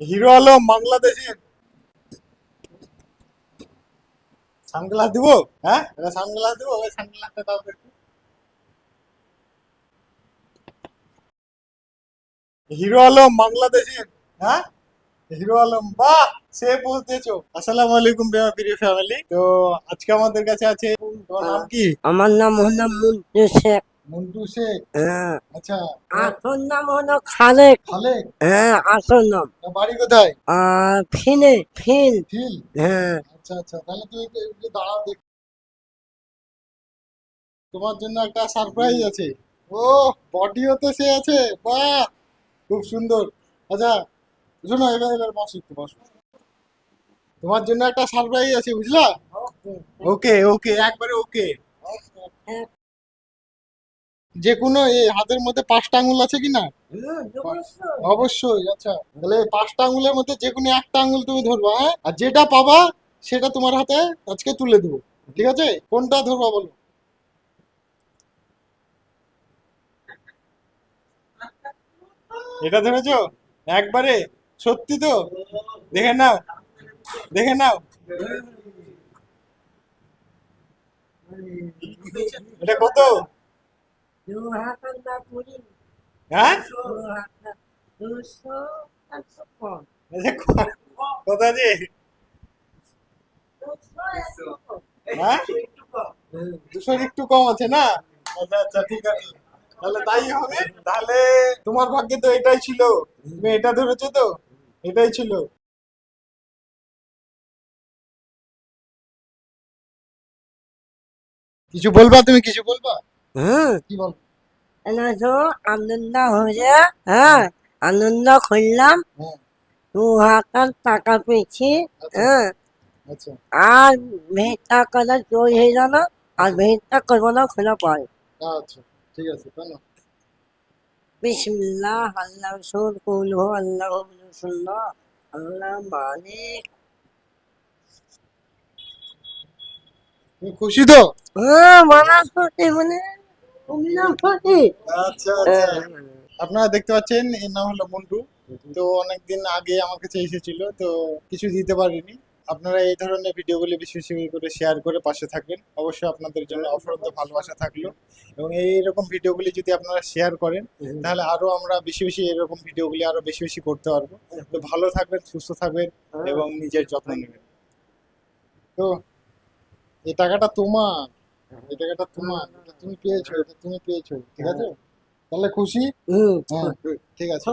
Hero Alam বাংলাদেশের। Sunglass দিব? হ্যাঁ? এটা সানগ্লাস দিব, ওই সানগ্লাসটা দাও একটু। হিরো আলম বাংলাদেশের হ্যাঁ? হিরো আলম, বাহ! সে পৌঁছেছো আসসালামু আলাইকুম প্রিয় প্রিয় ফ্যামিলি তো আজকে আমাদের কাছে আছে, তোমার নাম কি? আমার নাম হলো মুন্টু শেখ মন্টু শেখ। হ্যাঁ। আচ্ছা আসল নাম হলো খালেক। খালেক? হ্যাঁ আসল নাম। বাড়ি কোথায়? ফিনে ফিল। ফিল? হ্যাঁ। আচ্ছা আচ্ছা তাহলে তুমি একটু একটু দাঁড়াও দেখ। তোমার জন্য একটা সারপ্রাইজ আছে। ও বডিও তো সে আছে। বাহ! খুব সুন্দর। আচ্ছা শোনো এবার এবার বসো একটু বসো। তোমার জন্য একটা সারপ্রাইজ আছে বুঝলা? ওকে। ওকে একবারে ওকে। যে কোনো এই হাতের মধ্যে পাঁচটা আঙুল আছে কি না? অবশ্যই। আচ্ছা তাহলে পাঁচটা আঙুলের মধ্যে যে কোনো একটা আঙুল তুমি ধরবা হ্যাঁ? আর যেটা পাবা সেটা তোমার হাতে আজকে তুলে দেবো ঠিক আছে? কোনটা ধরবা বলো? এটা ধরেছো? একবারে? সত্যি তো? দেখে নাও দেখে নাও। এটা কত? দুশোর একটু কম আছে না ঠিক আছে তাহলে তাই হবে তাহলে তোমার ভাগ্যে তো এটাই ছিল তুমি এটা ধরেছো তো এটাই ছিল কিছু বলবা তুমি, কিছু বলবা? হুম কি বল? তো আনন্দ হ্যাঁ আনন্দ করলাম। হ্যাঁ। দু হাজার টাকা পেয়েছি হ্যাঁ। আচ্ছা। আর ভেটটা করা জয় হয়ে গেল আর ভেটটা করব না খোলা আচ্ছা ঠিক আছে কেন বিসমিল্লাহ আল্লাহ রসুল কুল হো আল্লাহ রসুল্লাহ আল্লাহ মালিক। খুশি তো? হ্যাঁ মানা মানে। তুমি না সত্যি আচ্ছা। আচ্ছা আপনারা দেখতে পাচ্ছেন এর নাম হলো মন্টু। তো অনেকদিন আগে আমার কাছে এসেছিল তো কিছু দিতে পারিনি। আপনারা এই ধরনের ভিডিওগুলি বেশি বেশি করে শেয়ার করে পাশে থাকবেন। অবশ্যই আপনাদের জন্য অফরন্ত ভালোবাসা থাকল। এবং এইরকম ভিডিওগুলি যদি আপনারা শেয়ার করেন তাহলে আরও আমরা বেশি বেশি এরকম ভিডিওগুলি আরও বেশি বেশি করতে পারব। তো ভালো থাকবেন সুস্থ থাকবেন এবং নিজের যত্ন নেবেন। তো এই টাকাটা তোমার। এই টাকাটা তোমার এটা তুমি পেয়েছ এটা তুমি পেয়েছ ঠিক আছে? তাহলে খুশি? হুম। হ্যাঁ ঠিক আছে।